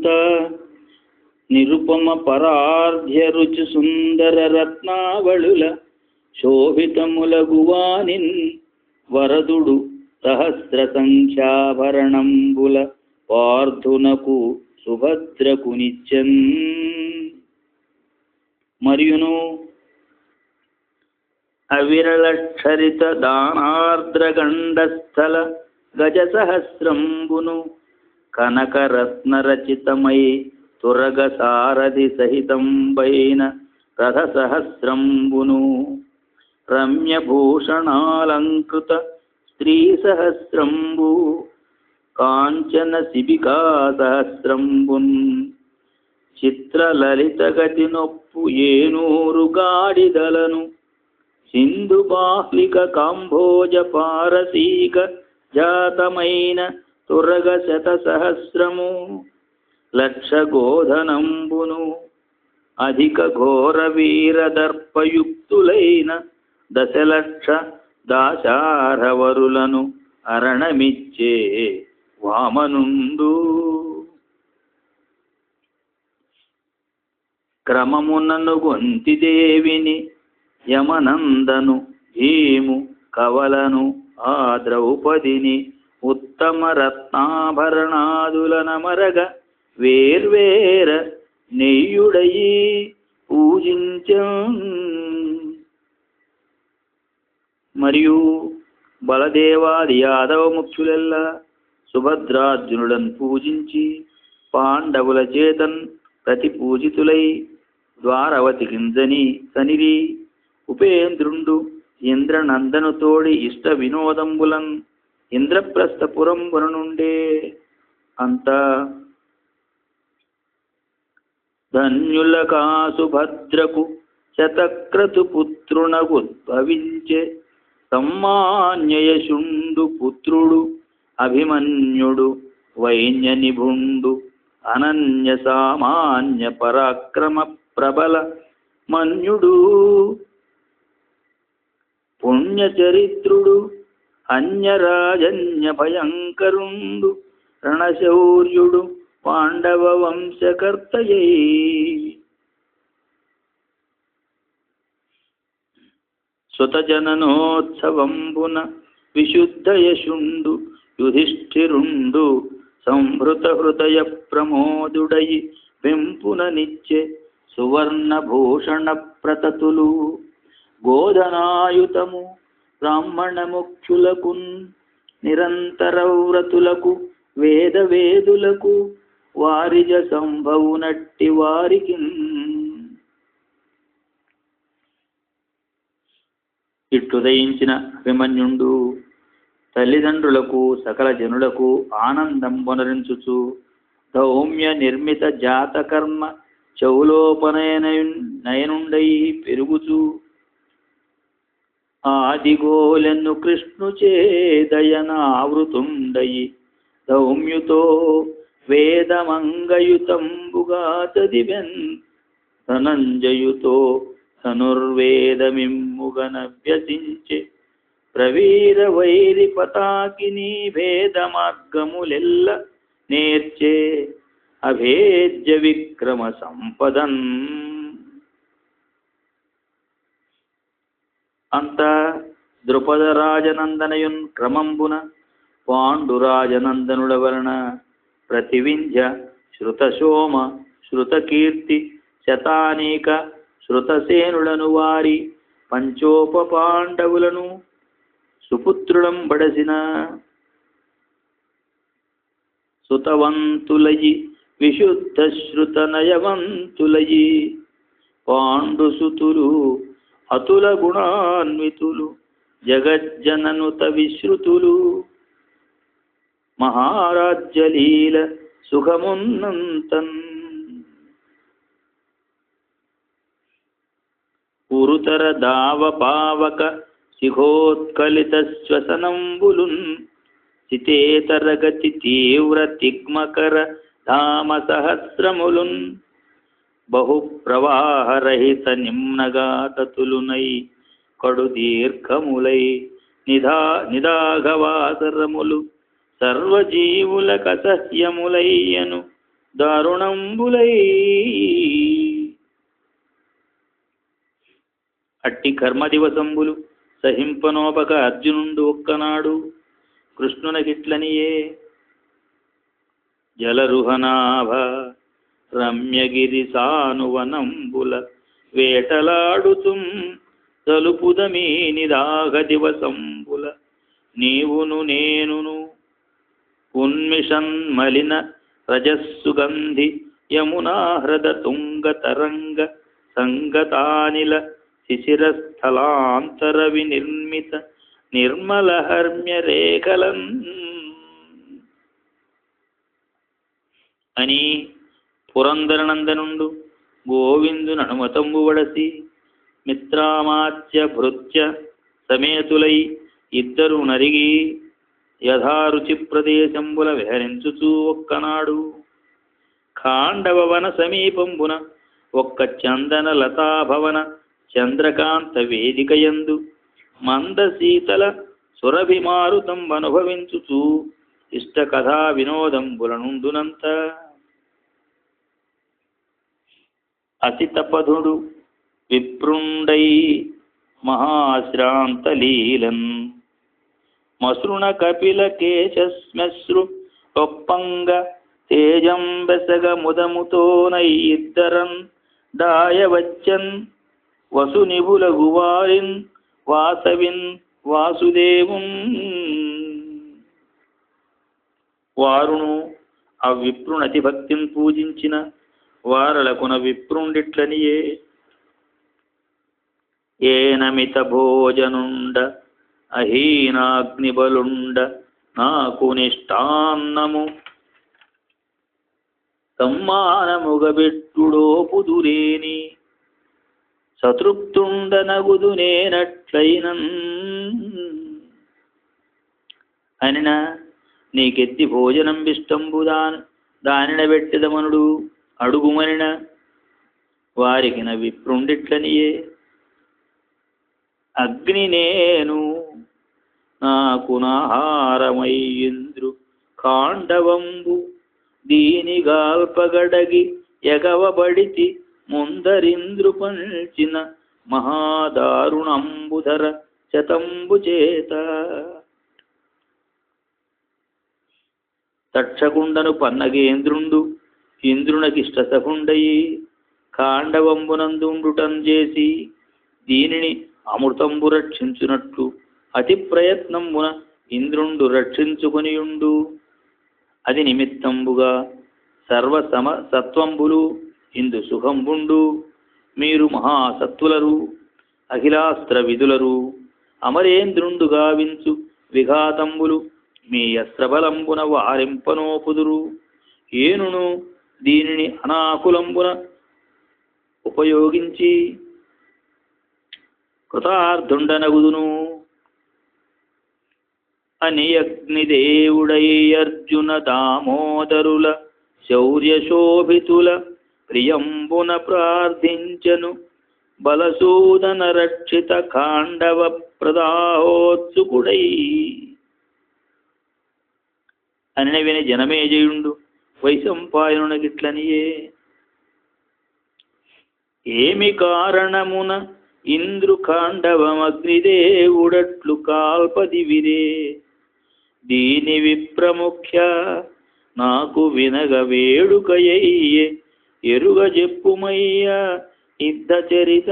అనంత నిరుపమ పరార్ధ్య రుచి సుందర రత్నావళుల శోభితములగువానిన్ వరదుడు సహస్ర సంఖ్యాభరణంబుల పార్థునకు సుభద్రకు నిత్యన్ మరియును అవిరళక్షరిత దానార్ద్రగండస్థల గజ సహస్రంబును కనకరత్నరచితమై తురగ సారథి సహితంబైన రథ సహస్రంబును రమ్యభూషణాలంకృత స్త్రీ సహస్రంబు కాంచన శిబికా సహస్రంబున్ చిత్రలలితగతి నొప్పు ఏనూరు గాడిదలను. సింధు బాహ్లిక కాంభోజ పారసీక జాతమైన తురగ శత సహస్రము లక్ష గోధనంబును అధిక ఘోర వీర దర్పయుక్తులైన దశలక్ష దాశారవరులను అరణమిచ్చే వామనుండు. క్రమమునను గొంతి దేవిని యమనందను భీము కవలను ఆ ద్రౌపదిని ఉత్తమ రత్నాభరణాదులనమరగ వేర్వేర నెయ్యుడయి పూజించ. మరియు బలదేవాది యాదవ ముఖ్యులెల్లా సుభద్రార్జునుడన్ పూజించి పాండవుల చేతన్ ప్రతి పూజితులై ద్వారవతి కిందని సనిరి ఉపేంద్రుండు ఇంద్రనందను తోడి ఇష్ట వినోదంబులన్ ఇంద్రప్రస్థపురంబున నుండే అంతా ధన్యులకా సుభద్రకు శతక్రతు పుత్రునగుద్భవించే సమ్మాన్యయశుండు పుత్రుడు అభిమన్యుడు వైన్య నిభుండు అనన్య సామాన్య పరాక్రమ ప్రబల మన్యుడు. పుణ్యచరిత్రుడు అన్యరాజన్య భయంకరుండు రణశౌర్యుడు పాండవ వంశకర్తయై. సుతజననోత్సవంబున విశుద్ధయశుండు యుధిష్ఠిరుండు సంభృత హృదయ ప్రమోదుడయి పెంపున నిచ్చే సువర్ణభూషణ ప్రతతులు. గోధనాయుతము బ్రాహ్మణ ముఖ్యులకు నిరంతర వ్రతులకు వేద వేదులకు వారిజ సంభవునట్టి వారికి ఇట్టుదయించిన అభిమన్యుండు తల్లిదండ్రులకు సకల జనులకు ఆనందం పునరించుచు దౌమ్య నిర్మిత జాతకర్మ చౌలోపనయన నయనుండై పెరుగుచు ఆదిగోలెన్ను కృష్ణు చేదయనావృతుండయి. దౌమ్యుతో వేదమంగయుతంబుగా చదివెన్ ధనంజయుతో ధనుర్వేదమిమ్ముగనభ్యసించే ప్రవీర వైరి పతాకిని భేద మార్గములెల్ల నేర్చే. అభేద్య విక్రమ సంపదన్ అంత ద్రుపద రాజనందనయున్ క్రమంబున పాండురాజనందనుల వలన ప్రతివింధ్య శృతశోమ శృతకీర్తి శతానీక శృతసేనులను వారి పంచోప పాండవులను సుపుత్రులం బడసిన సుతవంతులయి విశుద్ధ శృత నయవంతులయి పాండుసుతులు అతుల గుణాన్వితులు జగజ్జననుత విశ్రుతులు మహారాజ్యలీల సుఖమున్నంతన్ ఉరుతర దావ పావక శిఖోత్కలిత శ్వసనంబులున్ సితేతరగతి తీవ్ర తిగ్మకర ధామ సహస్రములున్ బహు ప్రవాహరహిత నిమ్నగాతతులునై కడు దీర్ఘములై నిధా నిదాఘవాసరములు సర్వజీవుల కసహ్యములయ్యను దారుణంబులై. అట్టి కర్మ దివసంబులు సహింపనోపక అర్జునుండు ఒక్కనాడు కృష్ణునకిట్లనియే జలరుహనాభ రమ్యగిరి సానువనంబుల వేటలాడుతుం తలుపుదమీ నిదాగ దివసంబుల నీవును నేనును ఉన్మిషన్ మలిన రజస్సుగంధి యమునా హృద తుంగ తరంగ సంగతానిల శిశిరస్థలాంతర వినిర్మిత నిర్మల అని పురందరనందనుండు గోవిందు ననుమతంబు వడసి మిత్రామాత్య భృత్య సమేతులై ఇద్దరు నరిగి యథారుచి ప్రదేశంబుల విహరించుచూ ఒక్కనాడు. ఖాండవవన సమీపంబున ఒక్క చందన లతాభవన చంద్రకాంత వేదికయందు మంద శీతల సురభిమారుతం అనుభవించుచూ ఇష్ట కథా వినోదంబులనుండునంత. అసితపధుడు విప్రుండై మహాశ్రాంతలీలన్ మసృణ కపిల కేశశ్మశ్రు ఒప్పంగ తేజం బెసగ ముదముతోనై దాయవచ్చన్ వసునిభుల గువారిన్ వాసవిన్ వాసుదేవుం వారును ఆ విప్రునతి భక్తిని పూజించిన వారలకున విప్రుండిట్లనియే. ఏనమిత భోజనుండ అహీనాగ్నిబలుండ నాకు నిష్టాన్నము. సమ్మానముగబెట్టుడోపుదురేని సతృప్తుండనగుదు నేనట్లయినన్ అనిన నీకెత్తి భోజనం బిష్టంబు దానిన పెట్టిదమనుడు అడుగుమనిన వారికి న విప్రుండిట్లనియే. అగ్ని నేను నాకు నాహారమయ్యింద్రు కాండవంబు దీనిగాల్పగడగి ఎగవబడితి ముందరింద్రు పంచిన మహాదారుణంబుధర శతంబు చేత. తక్షకుండను పన్నగేంద్రుండు ఇంద్రునకిష్టసహుండయి కాండవంబునందుండుటం చేసి దీనిని అమృతంబు రక్షించునట్లు అతి ప్రయత్నంబున ఇంద్రుండు రక్షించుకొనియుండు. అది నిమిత్తంబుగా సర్వసమ సత్వంబులు ఇందు సుఖంబుండు. మీరు మహాసత్వులరు అఖిలాస్త్ర విధులరు అమరేంద్రుండు గావించు విఘాతంబులు మీ అస్త్రబలంబున వారింపనోపుదురు. ఏనును దీనిని అనాకులంబున ఉపయోగించి కృతార్థుండనగుదును. అని అగ్నిదేవుడై అర్జున దామోదరుల శౌర్యశోభితుల ప్రియంబున ప్రార్థించను. బలసూదన రక్షిత కాండవ ప్రదాహోత్సుకుడై. అని విని జనమేజయుండు. వైశంపాయనునగిట్లనియే. ఏమి కారణమున ఇంద్రు ఖాండవమగ్నిదేవుడట్లు కాల్పది విరే దీని విప్రముఖ్య నాకు వినగ వేడుకయ్యే ఎరుగ చెప్పుమయ్య ఇద్ద చరిత